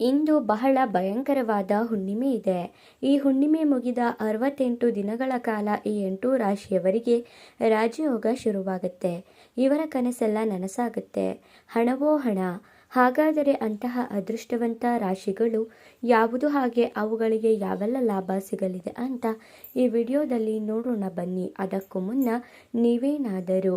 ಇಂದು ಬಹಳ ಭಯಂಕರವಾದ ಹುಣ್ಣಿಮೆ ಇದೆ. ಈ ಹುಣ್ಣಿಮೆ ಮುಗಿದ ಅರವತ್ತೆಂಟು ದಿನಗಳ ಕಾಲ ಈ ಎಂಟು ರಾಶಿಯವರಿಗೆ ರಾಜಯೋಗ ಶುರುವಾಗುತ್ತೆ. ಇವರ ಕನಸೆಲ್ಲ ನನಸಾಗುತ್ತೆ. ಹಣವೋ ಹಣ. ಹಾಗಾದರೆ ಅಂತಹ ಅದೃಷ್ಟವಂತ ರಾಶಿಗಳು ಯಾವುದು ಹಾಗೆ ಅವುಗಳಿಗೆ ಯಾವೆಲ್ಲ ಲಾಭ ಸಿಗಲಿದೆ ಅಂತ ಈ ವಿಡಿಯೋದಲ್ಲಿ ನೋಡೋಣ ಬನ್ನಿ. ಅದಕ್ಕೂ ಮುನ್ನ ನೀವೇನಾದರೂ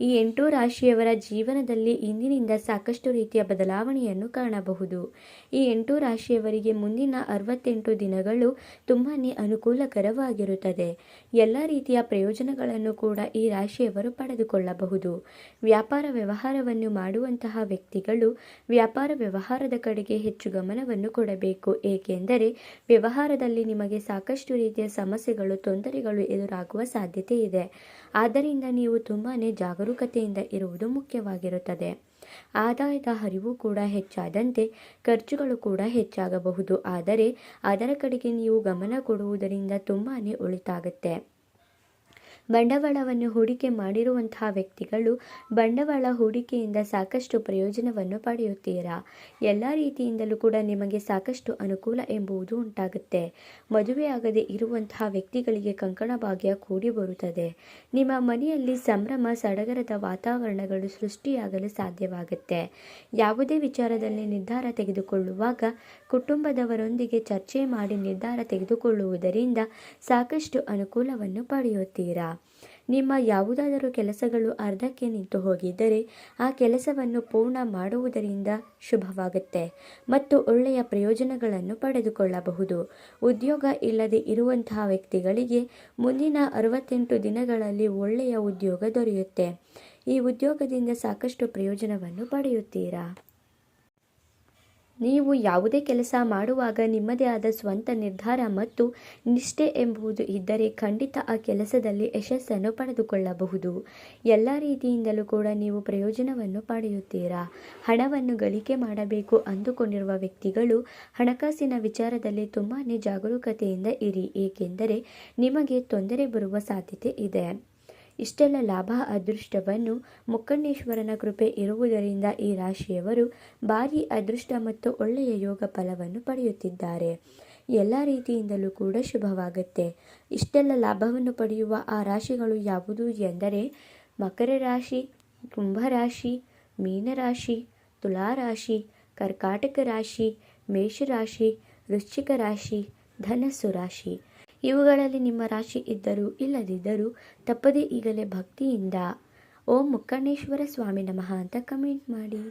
ಈ ಎಂಟು ರಾಶಿಯವರ ಜೀವನದಲ್ಲಿ ಇಂದಿನಿಂದ ಸಾಕಷ್ಟು ರೀತಿಯ ಬದಲಾವಣೆಯನ್ನು ಕಾಣಬಹುದು. ಈ ಎಂಟು ರಾಶಿಯವರಿಗೆ ಮುಂದಿನ ಅರವತ್ತೆಂಟು ದಿನಗಳು ತುಂಬಾ ಅನುಕೂಲಕರವಾಗಿರುತ್ತದೆ. ಎಲ್ಲ ರೀತಿಯ ಪ್ರಯೋಜನಗಳನ್ನು ಕೂಡ ಈ ರಾಶಿಯವರು ಪಡೆದುಕೊಳ್ಳಬಹುದು. ವ್ಯಾಪಾರ ವ್ಯವಹಾರವನ್ನು ಮಾಡುವಂತಹ ವ್ಯಕ್ತಿಗಳು ವ್ಯಾಪಾರ ವ್ಯವಹಾರದ ಕಡೆಗೆ ಹೆಚ್ಚು ಗಮನವನ್ನು ಕೊಡಬೇಕು. ಏಕೆಂದರೆ ವ್ಯವಹಾರದಲ್ಲಿ ನಿಮಗೆ ಸಾಕಷ್ಟು ರೀತಿಯ ಸಮಸ್ಯೆಗಳು, ತೊಂದರೆಗಳು ಎದುರಾಗುವ ಸಾಧ್ಯತೆ ಇದೆ. ಆದ್ದರಿಂದ ನೀವು ತುಂಬಾ ಜಾಗರೂಕತೆಯಿಂದ ಇರುವುದು ಮುಖ್ಯವಾಗಿರುತ್ತದೆ. ಆದಾಯದ ಹರಿವು ಕೂಡ ಹೆಚ್ಚಾದಂತೆ ಖರ್ಚುಗಳು ಕೂಡ ಹೆಚ್ಚಾಗಬಹುದು. ಆದರೆ ಅದರ ಕಡೆಗೆ ನೀವು ಗಮನ ಕೊಡುವುದರಿಂದ ತುಂಬಾ ಉಳಿತಾಗುತ್ತೆ. ಬಂಡವಾಳವನ್ನು ಹೂಡಿಕೆ ಮಾಡಿರುವಂತಹ ವ್ಯಕ್ತಿಗಳು ಬಂಡವಾಳ ಹೂಡಿಕೆಯಿಂದ ಸಾಕಷ್ಟು ಪ್ರಯೋಜನವನ್ನು ಪಡೆಯುತ್ತೀರಾ? ಎಲ್ಲ ರೀತಿಯಿಂದಲೂ ಕೂಡ ನಿಮಗೆ ಸಾಕಷ್ಟು ಅನುಕೂಲ ಎಂಬುದು ಉಂಟಾಗುತ್ತೆ. ಮದುವೆಯಾಗದೆ ಇರುವಂತಹ ವ್ಯಕ್ತಿಗಳಿಗೆ ಕಂಕಣ ಭಾಗ್ಯ ಕೂಡಿ ಬರುತ್ತದೆ. ನಿಮ್ಮ ಮನೆಯಲ್ಲಿ ಸಂಭ್ರಮ, ಸಡಗರದ ವಾತಾವರಣಗಳು ಸೃಷ್ಟಿಯಾಗಲು ಸಾಧ್ಯವಾಗುತ್ತೆ. ಯಾವುದೇ ವಿಚಾರದಲ್ಲಿ ನಿರ್ಧಾರ ತೆಗೆದುಕೊಳ್ಳುವಾಗ ಕುಟುಂಬದವರೊಂದಿಗೆ ಚರ್ಚೆ ಮಾಡಿ ನಿರ್ಧಾರ ತೆಗೆದುಕೊಳ್ಳುವುದರಿಂದ ಸಾಕಷ್ಟು ಅನುಕೂಲವನ್ನು ಪಡೆಯುತ್ತೀರಾ? ನಿಮ್ಮ ಯಾವುದಾದರೂ ಕೆಲಸಗಳು ಅರ್ಧಕ್ಕೆ ನಿಂತು ಹೋಗಿದ್ದರೆ ಆ ಕೆಲಸವನ್ನು ಪೂರ್ಣ ಮಾಡುವುದರಿಂದ ಶುಭವಾಗುತ್ತೆ ಮತ್ತು ಒಳ್ಳೆಯ ಪ್ರಯೋಜನಗಳನ್ನು ಪಡೆದುಕೊಳ್ಳಬಹುದು. ಉದ್ಯೋಗ ಇಲ್ಲದೆ ಇರುವಂತಹ ವ್ಯಕ್ತಿಗಳಿಗೆ ಮುಂದಿನ ಅರವತ್ತೆಂಟು ದಿನಗಳಲ್ಲಿ ಒಳ್ಳೆಯ ಉದ್ಯೋಗ ದೊರೆಯುತ್ತೆ. ಈ ಉದ್ಯೋಗದಿಂದ ಸಾಕಷ್ಟು ಪ್ರಯೋಜನವನ್ನು ಪಡೆಯುತ್ತೀರಾ? ನೀವು ಯಾವುದೇ ಕೆಲಸ ಮಾಡುವಾಗ ನಿಮ್ಮದೇ ಆದ ಸ್ವಂತ ನಿರ್ಧಾರ ಮತ್ತು ನಿಷ್ಠೆ ಎಂಬುದು ಇದ್ದರೆ ಖಂಡಿತ ಆ ಕೆಲಸದಲ್ಲಿ ಯಶಸ್ಸನ್ನು ಪಡೆದುಕೊಳ್ಳಬಹುದು. ಎಲ್ಲ ರೀತಿಯಿಂದಲೂ ಕೂಡ ನೀವು ಪ್ರಯೋಜನವನ್ನು ಪಡೆಯುತ್ತೀರಾ? ಹಣವನ್ನು ಗಳಿಕೆ ಮಾಡಬೇಕು ಅಂದುಕೊಂಡಿರುವ ವ್ಯಕ್ತಿಗಳು ಹಣಕಾಸಿನ ವಿಚಾರದಲ್ಲಿ ತುಂಬಾ ಜಾಗರೂಕತೆಯಿಂದ ಇರಿ, ಏಕೆಂದರೆ ನಿಮಗೆ ತೊಂದರೆ ಬರುವ ಸಾಧ್ಯತೆ ಇದೆ. ಇಷ್ಟೆಲ್ಲ ಲಾಭ ಅದೃಷ್ಟವನ್ನು ಮುಕ್ಕಣ್ಣೇಶ್ವರನ ಕೃಪೆ ಇರುವುದರಿಂದ ಈ ರಾಶಿಯವರು ಭಾರಿ ಅದೃಷ್ಟ ಮತ್ತು ಒಳ್ಳೆಯ ಯೋಗ ಫಲವನ್ನು ಪಡೆಯುತ್ತಿದ್ದಾರೆ. ಎಲ್ಲ ರೀತಿಯಿಂದಲೂ ಕೂಡ ಶುಭವಾಗುತ್ತೆ. ಇಷ್ಟೆಲ್ಲ ಲಾಭವನ್ನು ಪಡೆಯುವ ಆ ರಾಶಿಗಳು ಯಾವುದು ಎಂದರೆ ಮಕರ ರಾಶಿ ಕುಂಭರಾಶಿ ಮೀನರಾಶಿ ತುಲಾರಾಶಿ ಕರ್ಕಾಟಕ ರಾಶಿ ಮೇಷರಾಶಿ ವೃಶ್ಚಿಕ ರಾಶಿ, ಧನಸ್ಸು ರಾಶಿ. ಇವುಗಳಲ್ಲಿ ನಿಮ್ಮ ರಾಶಿ ಇದ್ದರೂ ಇಲ್ಲದಿದ್ದರೂ ತಪ್ಪದೇ ಈಗಲೇ ಭಕ್ತಿಯಿಂದ ಓಂ ಮುಕ್ಕಣೇಶ್ವರ ಸ್ವಾಮಿ ನಮಃ ಅಂತ ಕಮೆಂಟ್ ಮಾಡಿ.